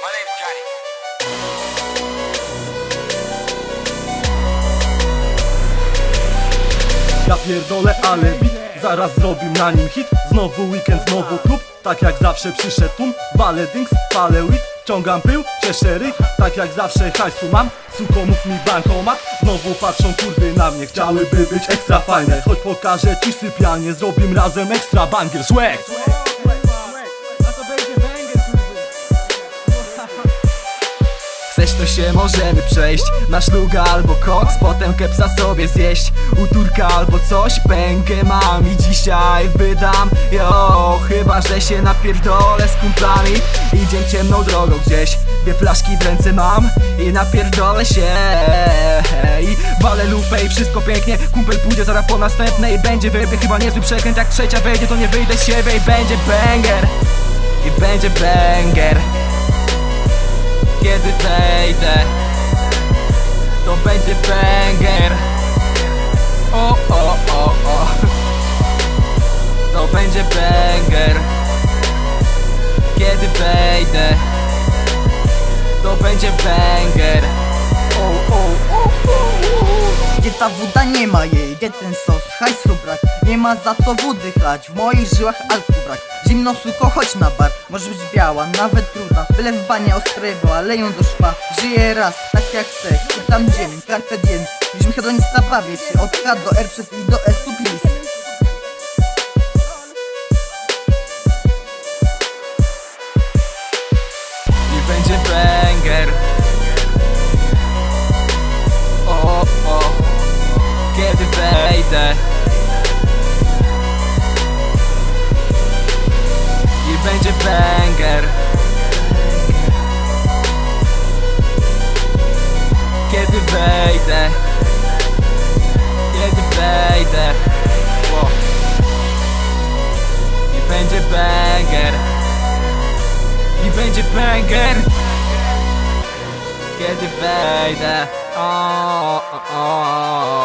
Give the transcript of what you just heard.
My name's Ja pierdolę, ale bit Zaraz zrobił na nim hit. Znowu weekend, znowu klub Tak jak zawsze przyszedł tłum. Walę dings, palę weed Ciągam pył, cieszę Tak jak zawsze hajsu mam Suko mów mi bankomat. Znowu patrzą kurwy na mnie Chciałyby być ekstra fajne. Choć pokażę ci sypialnie Zrobimy razem ekstra bangier Swag! Chcesz to się możemy przejść. Na szluga albo koks, potem kepsa sobie zjeść. U turka albo coś, pęgę mam i dzisiaj wydam. Jo, chyba że się napierdolę z kumplami. Idziem ciemną drogą gdzieś Dwie flaszki w ręce mam i napierdolę się. I walę lufę i wszystko pięknie. Kumpel pójdzie zaraz po następnej. Będzie wybieg, chyba niezły przekręt. Jak trzecia wejdzie to nie wyjdę z siebie I będzie banger. I będzie banger. Kiedy wejdę To będzie banger. O, o, o, o. To będzie banger. Kiedy wejdę To będzie banger. O, o, o, o, o. Gdzie ta woda nie ma jej, gdzie ten sos, hajsu brak. Nie ma za co wody chlać, w moich żyłach alku brak Zimno suko, chodź na bar, może być biała, nawet brudna. Byle w banie ostrego, ale ją do szpa Żyję raz, tak jak chcę, tam dzień, carpe diem Już hedonista bawię się, od K do R przez I do S tu please I będzie banger. O. Kiedy wejdę wejdę. Kiedy wejdę. O. I będzie banger. I będzie banger. Kiedy wejdę. O, o, o, o.